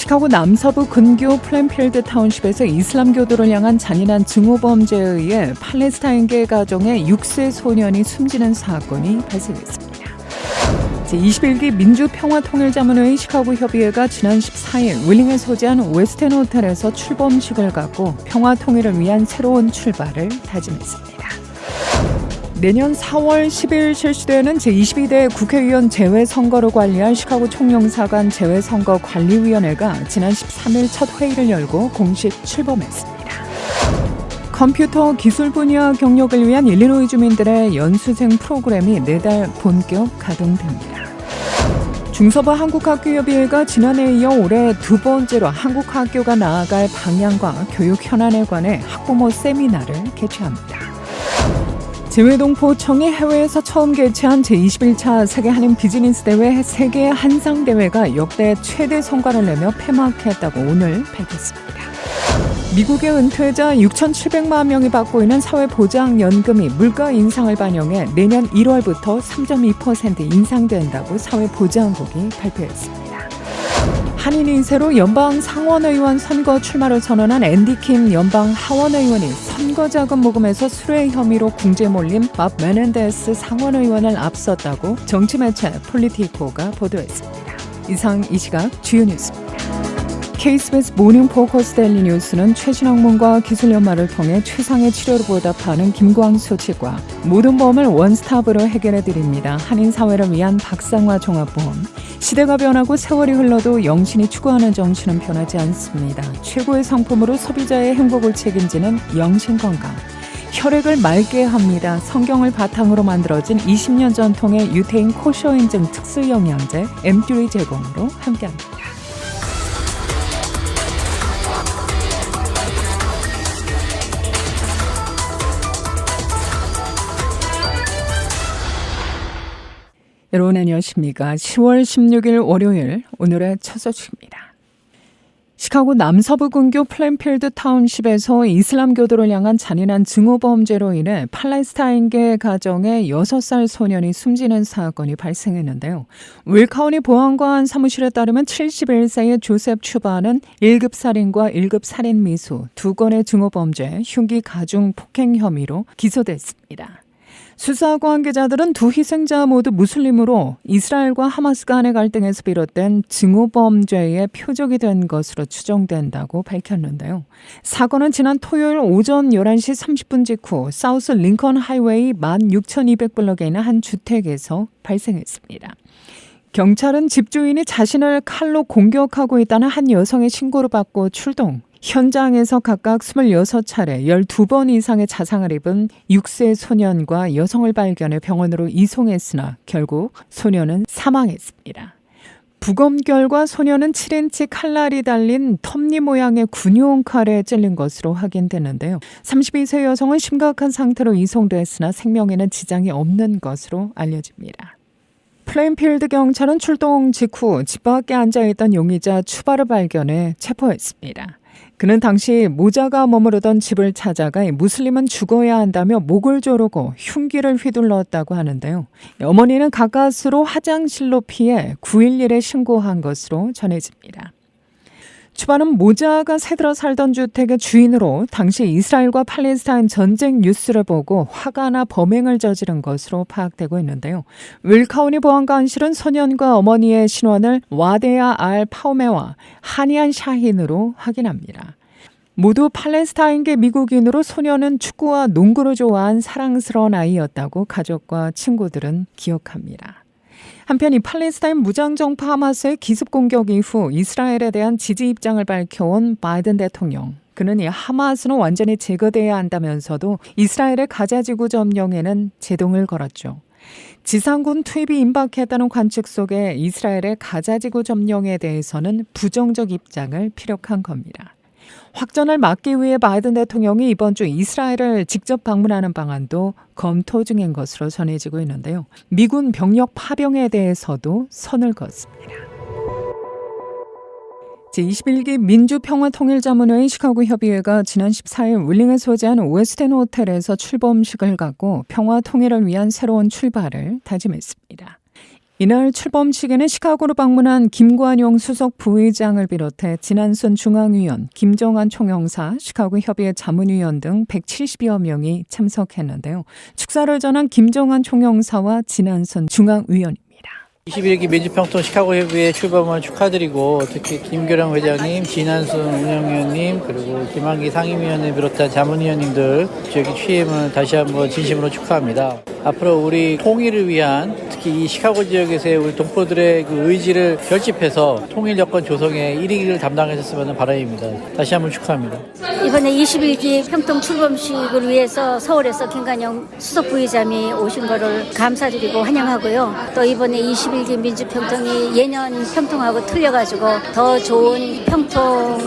시카고 남서부 근교 플랜필드 타운십에서 이슬람교도를 향한 잔인한 증오범죄에 의해 팔레스타인계 가정의 6세 소년이 숨지는 사건이 발생했습니다. 제21기 민주평화통일자문회의 시카고 협의회가 지난 14일 윌링에 소재한 웨스텐 호텔에서 출범식을 갖고 평화 통일을 위한 새로운 출발을 다짐했습니다. 내년 4월 10일 실시되는 제22대 국회의원 재외선거를 관리할 시카고 총영사관 재외선거관리위원회가 지난 13일 첫 회의를 열고 공식 출범했습니다. 컴퓨터 기술 분야 경력을 위한 일리노이 주민들의 연수생 프로그램이 내달 본격 가동됩니다. 중서부 한국학교협의회가 지난해에 이어 올해 두 번째로 한국학교가 나아갈 방향과 교육 현안에 관해 학부모 세미나를 개최합니다. 재외동포청이 해외에서 처음 개최한 제21차 세계 한인 비즈니스 대회 세계 한상 대회가 역대 최대 성과를 내며 폐막했다고 오늘 밝혔습니다. 미국의 은퇴자 6,700만 명이 받고 있는 사회보장연금이 물가 인상을 반영해 내년 1월부터 3.2% 인상된다고 사회보장국이 발표했습니다. 한인 인세로 연방 상원의원 선거 출마를 선언한 앤디킴 연방 하원의원이 선거자금 모금에서 수뢰 혐의로 궁지에 몰린 밥 메넨데스 상원의원을 앞섰다고 정치매체 폴리티코가 보도했습니다. 이상 이 시각 주요 뉴스입니다. 케이스베스 모닝 포커스 델리 뉴스는 최신 학문과 기술 연마를 통해 최상의 치료를 보답하는 김광수 측과 모든 보험을 원스톱으로 해결해 드립니다. 한인 사회를 위한 박상화 종합보험. 시대가 변하고 세월이 흘러도 영신이 추구하는 정신은 변하지 않습니다. 최고의 상품으로 소비자의 행복을 책임지는 영신 건강. 혈액을 맑게 합니다. 성경을 바탕으로 만들어진 20년 전통의 유태인 코쇼 인증 특수 영양제 엠듀리 제공으로 함께합니다. 여러분 안녕하십니까. 10월 16일 월요일 오늘의 첫 소식입니다. 시카고 남서부 근교 플랜필드 타운십에서 이슬람교도를 향한 잔인한 증오범죄로 인해 팔레스타인계 가정의 6살 소년이 숨지는 사건이 발생했는데요. 윌카운티 보안관 사무실에 따르면 71세의 조셉 추바는 1급 살인과 1급 살인 미수, 두 건의 증오범죄, 흉기 가중 폭행 혐의로 기소됐습니다. 수사 관계자들은 두 희생자 모두 무슬림으로 이스라엘과 하마스 간의 갈등에서 비롯된 증오 범죄의 표적이 된 것으로 추정된다고 밝혔는데요. 사건은 지난 토요일 오전 11시 30분 직후 사우스 링컨 하이웨이 16,200블럭에 있는 한 주택에서 발생했습니다. 경찰은 집주인이 자신을 칼로 공격하고 있다는 한 여성의 신고를 받고 출동, 현장에서 각각 26차례 12번 이상의 자상을 입은 6세 소년과 여성을 발견해 병원으로 이송했으나 결국 소년은 사망했습니다. 부검 결과 소년은 7인치 칼날이 달린 톱니 모양의 군용 칼에 찔린 것으로 확인됐는데요. 32세 여성은 심각한 상태로 이송됐으나 생명에는 지장이 없는 것으로 알려집니다. 플레인필드 경찰은 출동 직후 집 밖에 앉아있던 용의자 추바를 발견해 체포했습니다. 그는 당시 모자가 머무르던 집을 찾아가 무슬림은 죽어야 한다며 목을 조르고 흉기를 휘둘렀다고 하는데요. 어머니는 가까스로 화장실로 피해 911에 신고한 것으로 전해집니다. 추바는 모자가 새들어 살던 주택의 주인으로 당시 이스라엘과 팔레스타인 전쟁 뉴스를 보고 화가 나 범행을 저지른 것으로 파악되고 있는데요. 윌카우니 보안관실은 소년과 어머니의 신원을 와데아 알 파오메와 하니안 샤힌으로 확인합니다. 모두 팔레스타인계 미국인으로 소년은 축구와 농구를 좋아한 사랑스러운 아이였다고 가족과 친구들은 기억합니다. 한편 이 팔레스타인 무장정파 하마스의 기습 공격 이후 이스라엘에 대한 지지 입장을 밝혀온 바이든 대통령. 그는 이 하마스는 완전히 제거돼야 한다면서도 이스라엘의 가자지구 점령에는 제동을 걸었죠. 지상군 투입이 임박했다는 관측 속에 이스라엘의 가자지구 점령에 대해서는 부정적 입장을 피력한 겁니다. 확전을 막기 위해 바이든 대통령이 이번 주 이스라엘을 직접 방문하는 방안도 검토 중인 것으로 전해지고 있는데요. 미군 병력 파병에 대해서도 선을 그었습니다. 제21기 민주평화통일자문회의 시카고 협의회가 지난 14일 윌링에 소재한 웨스텐 호텔에서 출범식을 갖고 평화 통일을 위한 새로운 출발을 다짐했습니다. 이날 출범식에는 시카고로 방문한 김관용 수석 부의장을 비롯해 진한순 중앙위원, 김정한 총영사, 시카고 협의회 자문위원 등 170여 명이 참석했는데요. 축사를 전한 김정한 총영사와 진한순 중앙위원입니다. 21기 민주평통 시카고 협의회 출범을 축하드리고 특히 김교령 회장님, 진한순 운영위원님 그리고 김한기 상임위원님 비롯한 자문위원님들 저기 취임을 다시 한번 진심으로 축하합니다. 앞으로 우리 통일을 위한 특히 이 시카고 지역에서의 우리 동포들의 그 의지를 결집해서 통일 여건 조성에 1위를 담당하셨으면 바람입니다. 다시 한번 축하합니다. 이번에 21기 평통 출범식을 위해서 서울에서 김관영 수석 부의장이 오신 거를 감사드리고 환영하고요. 또 이번에 21기 민주평통이 예년 평통하고 틀려가지고 더 좋은 평통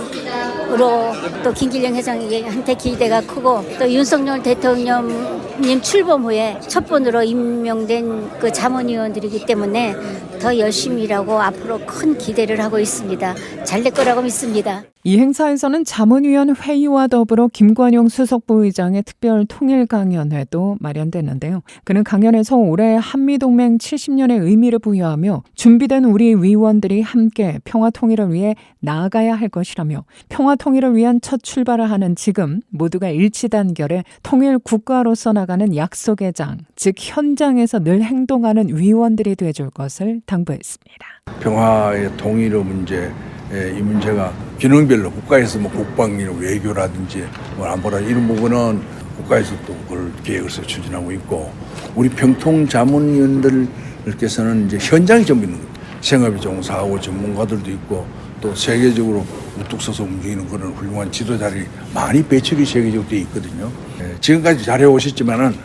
으로 또 김길영 회장한테 기대가 크고 또 윤석열 대통령님 출범 후에 첫 번으로 임명된 그 자문위원들이기 때문에 더 열심히 일하고 앞으로 큰 기대를 하고 있습니다. 잘 될 거라고 믿습니다. 이 행사에서는 자문위원 회의와 더불어 김관용 수석 부의장의 특별 통일 강연회도 마련됐는데요. 그는 강연에서 올해 한미동맹 70년의 의미를 부여하며 준비된 우리 위원들이 함께 평화 통일을 위해 나아가야 할 것이라며 평화 통일을 위한 첫 출발을 하는 지금 모두가 일치단결해 통일 국가로서 나가는 약속의 장, 즉 현장에서 늘 행동하는 위원들이 돼줄 것을 당부했습니다. 평화의 통일의 문제, 예, 이 문제가 기능별로 국가에서 뭐 국방이나 외교라든지 뭐 안보라 이런 부분은 국가에서 또 그걸 계획을 서 추진하고 있고 우리 평통 자문위원들께서는 이제 현장에 좀 있는. 생업에 종사하고 전문가들도 있고 또 세계적으로 우뚝 서서 움직이는 그런 훌륭한 지도자들이 많이 배출이 세계적으로 돼 있거든요. 예, 지금까지 잘해 오셨지만은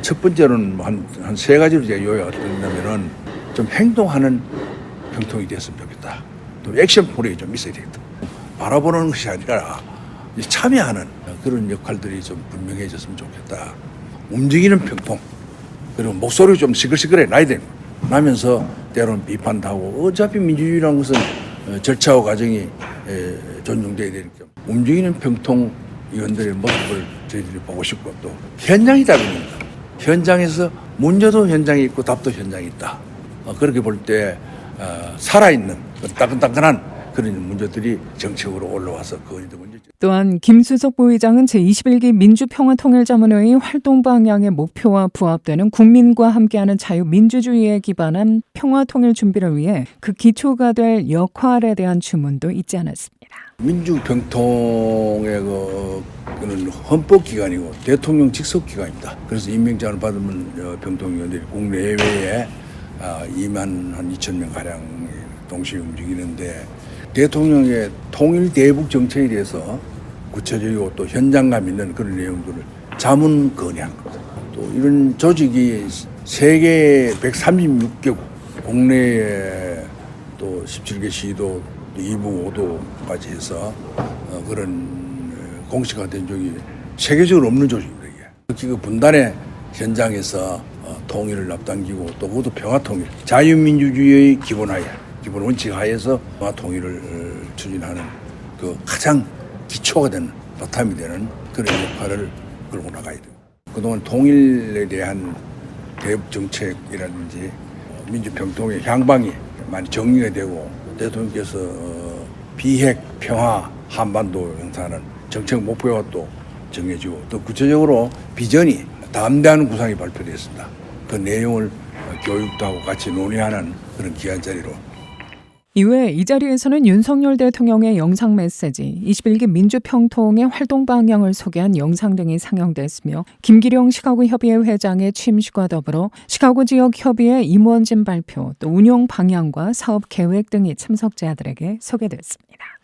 첫 번째로는 뭐 한, 한 세 가지로 제가 요약을 드린다면은 좀 행동하는 평통이 됐으면 좋겠다. 또 액션 포력이 좀 있어야 되겠다. 바라보는 것이 아니라 이 참여하는 그런 역할들이 좀 분명해졌으면 좋겠다. 움직이는 평통. 그리고 목소리 좀 시끌시끌해 놔야 됩니다. 나면서 때로는 비판도 하고 어차피 민주주의라는 것은 어, 절차와 과정이 에, 존중돼야 되니까 움직이는 평통 위원들의 모습을 저희들이 보고 싶고 또 현장이 다릅니다. 현장에서 문제도 현장에 있고 답도 현장에 있다. 어, 그렇게 볼때 어, 살아있는 그 따끈따끈한 그런 문제들이 정책으로 올라와서 그거는 문제죠. 또한 김수석 부의장은 제21기 민주평화통일자문회의 활동 방향의 목표와 부합되는 국민과 함께하는 자유민주주의에 기반한 평화통일 준비를 위해 그 기초가 될 역할에 대한 주문도 잊지 않았습니다. 민주병통의 그, 그는 헌법기관이고 대통령 직속기관입니다. 그래서 임명장을 받으면 어, 병통위원들이 국내외에 아, 2만 한 2천 명 가량 동시에 움직이는데 대통령의 통일 대북 정책에 대해서 구체적이고 또 현장감 있는 그런 내용들을 자문 건의한 겁니다. 또 이런 조직이 세계 136개국 국내에 또 17개 시도 또 2부 5도까지 해서 어, 그런 어, 공식화된 적이 세계적으로 없는 조직입니다. 특히 그 분단의 현장에서 어, 통일을 앞당기고 또 그것도 평화통일, 자유민주주의의 기본하에, 기본 원칙 하에서 평화 통일을 어, 추진하는 그 가장 기초가 되는 바탕이 되는 그런 역할을 끌고 나가야 돼요. 그동안 통일에 대한 대북 정책이라든지 어, 민주평통의 향방이 많이 정리가 되고 대통령께서 어, 비핵 평화 한반도 형사는 정책 목표가 또 정해지고 또 구체적으로 비전이 담대한 구상이 발표됐습니다. 그 내용을 어, 교육도 하고 같이 논의하는 그런 귀한 자리로 이외에 이 자리에서는 윤석열 대통령의 영상 메시지, 21기 민주평통의 활동 방향을 소개한 영상 등이 상영됐으며 김기룡 시카고 협의회 회장의 취임식과 더불어 시카고 지역 협의회 임원진 발표, 또 운영 방향과 사업 계획 등이 참석자들에게 소개됐습니다.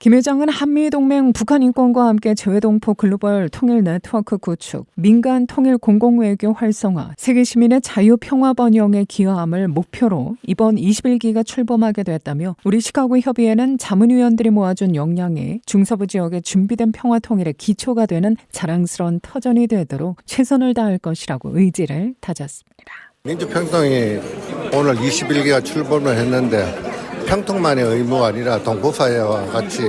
김 회장은 한미동맹 북한 인권과 함께 재외동포 글로벌 통일 네트워크 구축, 민간 통일 공공외교 활성화, 세계 시민의 자유 평화 번영에 기여함을 목표로 이번 21기가 출범하게 됐다며 우리 시카고 협의회는 자문위원들이 모아준 역량이 중서부 지역의 준비된 평화 통일의 기초가 되는 자랑스러운 터전이 되도록 최선을 다할 것이라고 의지를 다졌습니다. 민주평통이 오늘 21기가 출범을 했는데 평통만의 의무가 아니라 동포사회와 같이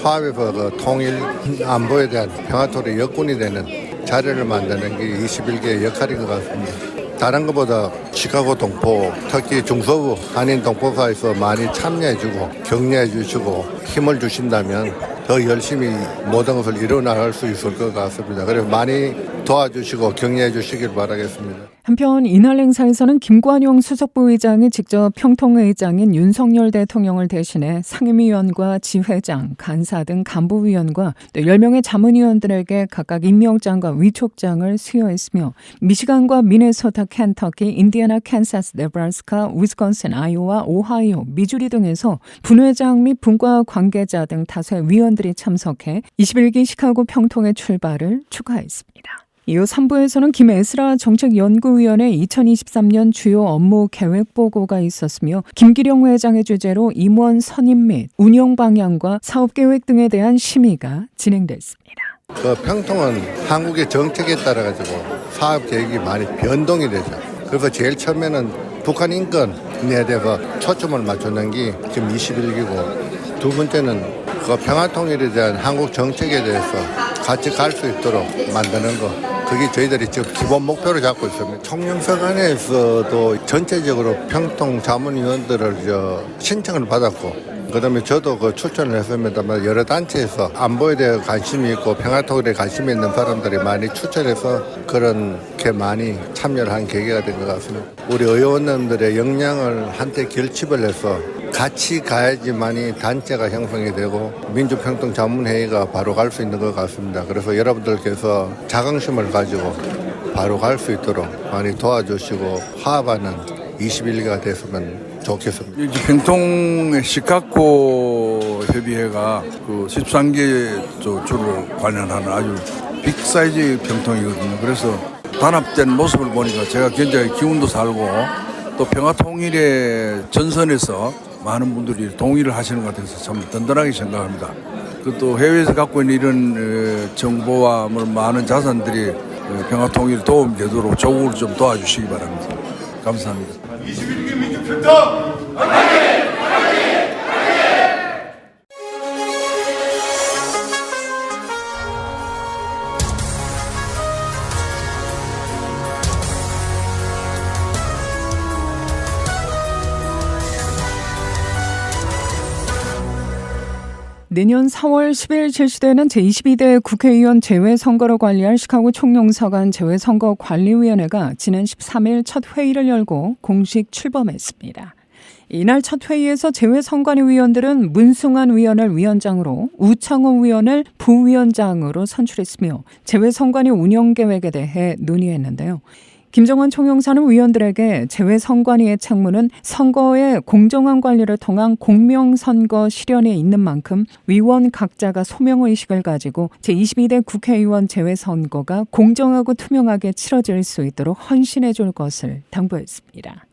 화합의 그 통일 안보에 대한 평화토의 여건이 되는 자리를 만드는 게 21기의 역할인 것 같습니다. 다른 것보다 시카고 동포, 특히 중서부 한인 동포사에서 많이 참여해주고 격려해주시고 힘을 주신다면 더 열심히 모든 것을 이뤄나갈 수 있을 것 같습니다. 그래서 많이 도와주시고 격려해주시길 바라겠습니다. 한편 이날 행사에서는 김관용 수석부의장이 직접 평통회장인 윤석열 대통령을 대신해 상임위원과 지회장, 간사 등 간부위원과 또 10명의 자문위원들에게 각각 임명장과 위촉장을 수여했으며 미시간과 미네소타, 켄터키, 인디애나, 캔사스, 네브라스카, 위스콘신, 아이오와 오하이오, 미주리 등에서 분회장 및 분과 관계자 등 다수의 위원들이 참석해 21기 시카고 평통의 출발을 축하했습니다. 이후 3부에서는 김에스라 정책연구위원회 2023년 주요 업무 계획 보고가 있었으며 김기령 회장의 주재로 임원 선임 및 운영 방향과 사업 계획 등에 대한 심의가 진행됐습니다. 그 평통은 한국의 정책에 따라 가지고 사업 계획이 많이 변동이 되죠. 그래서 제일 처음에는 북한 인권에 대해서 초점을 맞추는 게 지금 21기고 두 번째는 그 평화 통일에 대한 한국 정책에 대해서 같이 갈 수 있도록 만드는 거. 그게 저희들이 지금 기본 목표로 잡고 있습니다. 총영사관에서도 전체적으로 평통 자문위원들을 저 신청을 받았고 그다음에 저도 그 출전을 했습니다만 여러 단체에서 안보에 대해 관심이 있고 평화통일에 관심이 있는 사람들이 많이 추천해서 그렇게 많이 참여를 한 계기가 된 것 같습니다. 우리 의원님들의 역량을 한테 결집을 해서 같이 가야지만이 단체가 형성이 되고 민주평등 자문회의가 바로 갈 수 있는 것 같습니다. 그래서 여러분들께서 자긍심을 가지고 바로 갈 수 있도록 많이 도와주시고 화합하는 21기가 됐으면 좋겠습니다. 이제 평통의 시카고 협의회가 그 13개 조 주를 관련하는 아주 빅사이즈 평통이거든요. 그래서 단합된 모습을 보니까 제가 굉장히 기운도 살고 또 평화통일의 전선에서 많은 분들이 동의를 하시는 것 같아서 참 든든하게 생각합니다. 그또 해외에서 갖고 있는 이런 어, 정보와 뭐 많은 자산들이 어, 평화통일에 도움이 되도록 적극으로 좀 도와주시기 바랍니다. 감사합니다. 내년 4월 10일 실시되는 제22대 국회의원 재외선거를 관리할 시카고 총영사관 재외선거관리위원회가 지난 13일 첫 회의를 열고 공식 출범했습니다. 이날 첫 회의에서 재외선관위 위원들은 문승환 위원을 위원장으로 우창호 위원을 부위원장으로 선출했으며 재외선관위 운영 계획에 대해 논의했는데요. 김정은 총영사는 위원들에게 재외 선관위의 책무는 선거의 공정한 관리를 통한 공명선거 실현에 있는 만큼 위원 각자가 소명의식을 가지고 제22대 국회의원 재외 선거가 공정하고 투명하게 치러질 수 있도록 헌신해 줄 것을 당부했습니다.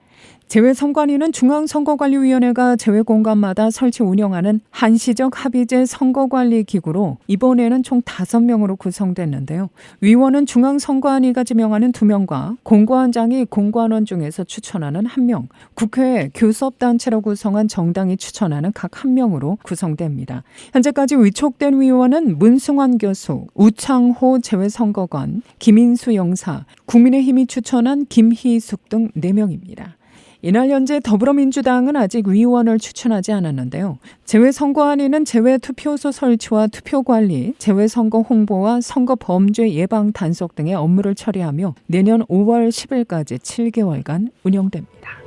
재외선관위는 중앙선거관리위원회가 재외공간마다 설치 운영하는 한시적 합의제 선거관리기구로 이번에는 총 5명으로 구성됐는데요. 위원은 중앙선관위가 지명하는 2명과 공관장이 공관원 중에서 추천하는 1명, 국회 교섭단체로 구성한 정당이 추천하는 각 1명으로 구성됩니다. 현재까지 위촉된 위원은 문승환 교수, 우창호 재외선거관, 김인수 영사, 국민의힘이 추천한 김희숙 등 4명입니다. 이날 현재 더불어민주당은 아직 위원을 추천하지 않았는데요. 재외선거안위는 재외투표소 설치와 투표관리, 재외선거 홍보와 선거 범죄 예방 단속 등의 업무를 처리하며 내년 5월 10일까지 7개월간 운영됩니다.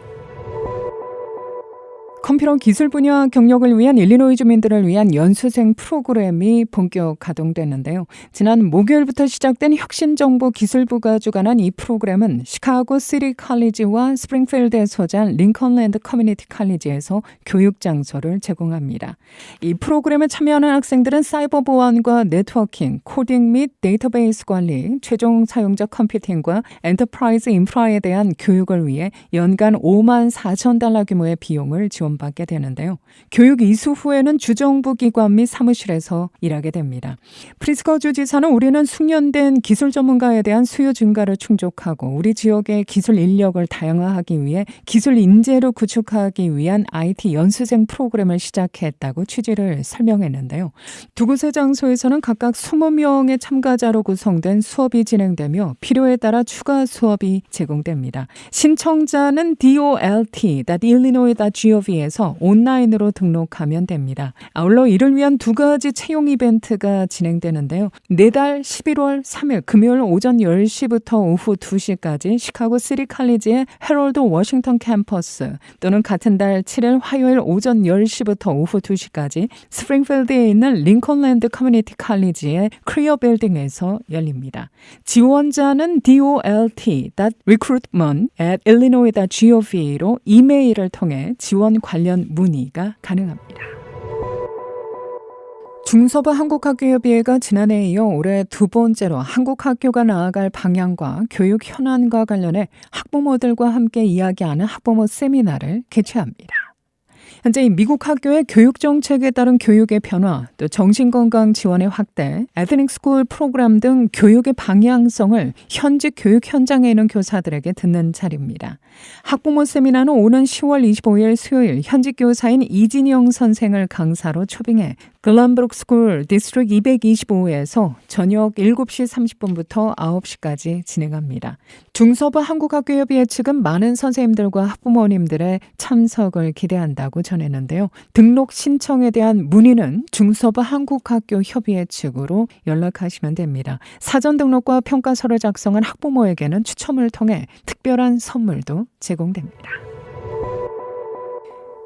컴퓨터 기술 분야 경력을 위한 일리노이 주민들을 위한 연수생 프로그램이 본격 가동됐는데요. 지난 목요일부터 시작된 혁신정보 기술부가 주관한 이 프로그램은 시카고 시리 칼리지와 스프링필드에 소재한 링컨랜드 커뮤니티 칼리지에서 교육 장소를 제공합니다. 이 프로그램에 참여하는 학생들은 사이버 보안과 네트워킹, 코딩 및 데이터베이스 관리, 최종 사용자 컴퓨팅과 엔터프라이즈 인프라에 대한 교육을 위해 연간 5만 4천 달러 규모의 비용을 지원 지원받게 되는데요. 교육 이수 후에는 주정부 기관 및 사무실에서 일하게 됩니다. 프리스커 주지사는 우리는 숙련된 기술 전문가에 대한 수요 증가를 충족하고 우리 지역의 기술 인력을 다양화하기 위해 기술 인재로 구축하기 위한 IT 연수생 프로그램을 시작했다고 취지를 설명했는데요. 두 곳의 장소에서는 각각 20명의 참가자로 구성된 수업이 진행되며 필요에 따라 추가 수업이 제공됩니다. 신청자는 dolt.illinois.gov 에서 온라인으로 등록하면 됩니다. 아울러 이를 위한 두 가지 채용 이벤트가 진행되는데요. 내달 11월 3일 금요일 오전 10시부터 오후 2시까지 시카고 시리 칼리지의 헤럴드 워싱턴 캠퍼스 또는 같은 달 7일 화요일 오전 10시부터 오후 2시까지 스프링필드에 있는 링컨랜드 커뮤니티 칼리지의 크리어 빌딩에서 열립니다. 지원자는 dolt.recruitment at illinois.gov로 이메일을 통해 지원 관련 문의가 가능합니다. 중서부 한국학교협의회가 지난해에 이어 올해 두 번째로 한국학교가 나아갈 방향과 교육 현안과 관련해 학부모들과 함께 이야기하는 학부모 세미나를 개최합니다. 현재 이 미국 학교의 교육 정책에 따른 교육의 변화, 또 정신건강 지원의 확대, 에드닉 스쿨 프로그램 등 교육의 방향성을 현직 교육 현장에 있는 교사들에게 듣는 자리입니다. 학부모 세미나는 오는 10월 25일 수요일 현직 교사인 이진영 선생을 강사로 초빙해 글란브룩 스쿨 디스트릭 225에서 저녁 7시 30분부터 9시까지 진행합니다. 중서부 한국학교협의회 측은 많은 선생님들과 학부모님들의 참석을 기대한다고 전했는데요. 등록 신청에 대한 문의는 중서부 한국학교협의회 측으로 연락하시면 됩니다. 사전 등록과 평가서를 작성한 학부모에게는 추첨을 통해 특별한 선물도 제공됩니다.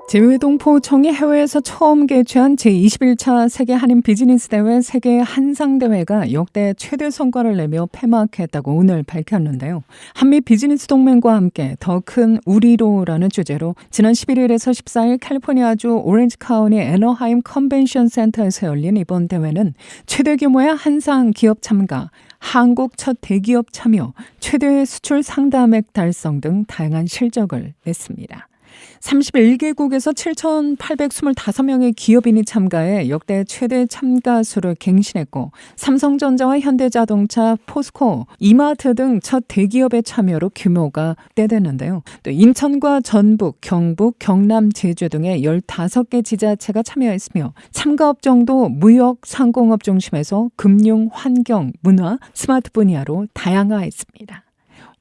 재외동포청이 해외에서 처음 개최한 제21차 세계 한인 비즈니스 대회 세계 한상 대회가 역대 최대 성과를 내며 폐막했다고 오늘 밝혔는데요. 한미 비즈니스 동맹과 함께 더 큰 우리로라는 주제로 지난 11일에서 14일 캘리포니아주 오렌지 카운티 애너하임 컨벤션 센터에서 열린 이번 대회는 최대 규모의 한상 기업 참가, 한국 첫 대기업 참여, 최대 수출 상담액 달성 등 다양한 실적을 냈습니다. 31개국에서 7,825명의 기업인이 참가해 역대 최대 참가 수를 갱신했고 삼성전자와 현대자동차, 포스코, 이마트 등 첫 대기업의 참여로 규모가 떼되는데요. 또 인천과 전북, 경북, 경남, 제주 등의 15개 지자체가 참여했으며 참가 업종도 무역, 상공업 중심에서 금융, 환경, 문화, 스마트 분야로 다양화했습니다.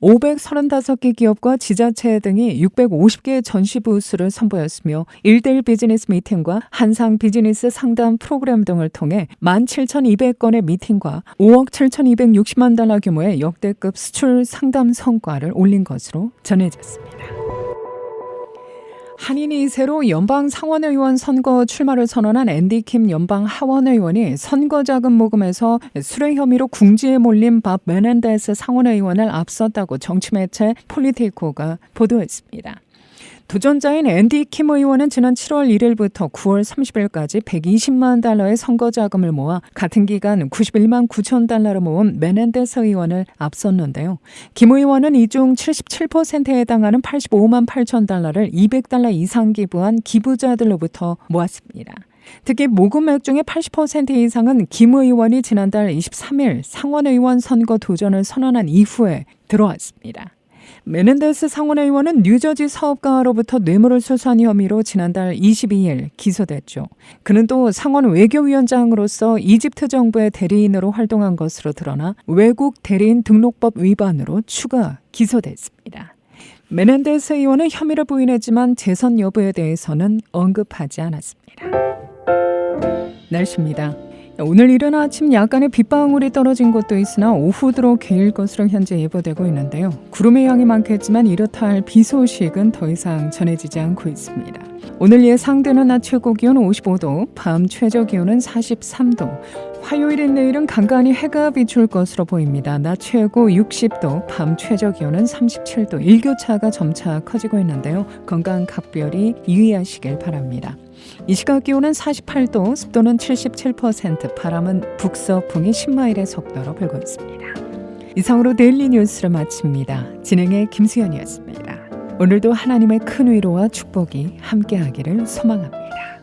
535개 기업과 지자체 등이 650개 전시 부스를 선보였으며 1대1 비즈니스 미팅과 한상 비즈니스 상담 프로그램 등을 통해 17,200건의 미팅과 5억 7,260만 달러 규모의 역대급 수출 상담 성과를 올린 것으로 전해졌습니다. 한인이 새로 연방 상원의원 선거 출마를 선언한 앤디 킴 연방 하원의원이 선거 자금 모금에서 수뢰 혐의로 궁지에 몰린 밥 메넨데스 상원의원을 앞섰다고 정치 매체 폴리티코가 보도했습니다. 도전자인 앤디 킴 의원은 지난 7월 1일부터 9월 30일까지 120만 달러의 선거 자금을 모아 같은 기간 91만 9천 달러를 모은 메넨데스 의원을 앞섰는데요. 김 의원은 이 중 77%에 해당하는 85만 8천 달러를 200달러 이상 기부한 기부자들로부터 모았습니다. 특히 모금액 중에 80% 이상은 김 의원이 지난달 23일 상원의원 선거 도전을 선언한 이후에 들어왔습니다. 메넨데스 상원의원은 뉴저지 사업가로부터 뇌물을 수수한 혐의로 지난달 22일 기소됐죠. 그는 또 상원 외교위원장으로서 이집트 정부의 대리인으로 활동한 것으로 드러나 외국 대리인 등록법 위반으로 추가 기소됐습니다. 메넨데스 의원은 혐의를 부인했지만 재선 여부에 대해서는 언급하지 않았습니다. 날씨입니다. 오늘 이른 아침 약간의 빗방울이 떨어진 곳도 있으나 오후 들어 개일 것으로 현재 예보되고 있는데요. 구름의 양이 많겠지만 이렇다 할 비 소식은 더 이상 전해지지 않고 있습니다. 오늘 예상되는 낮 최고 기온 55도, 밤 최저 기온은 43도. 화요일인 내일은 간간히 해가 비출 것으로 보입니다. 낮 최고 60도, 밤 최저 기온은 37도. 일교차가 점차 커지고 있는데요. 건강 각별히 유의하시길 바랍니다. 이 시각 기온은 48도, 습도는 77%, 바람은 북서풍이 10마일의 속도로 불고 있습니다. 이상으로 데일리 뉴스를 마칩니다. 진행의 김수현이었습니다. 오늘도 하나님의 큰 위로와 축복이 함께하기를 소망합니다.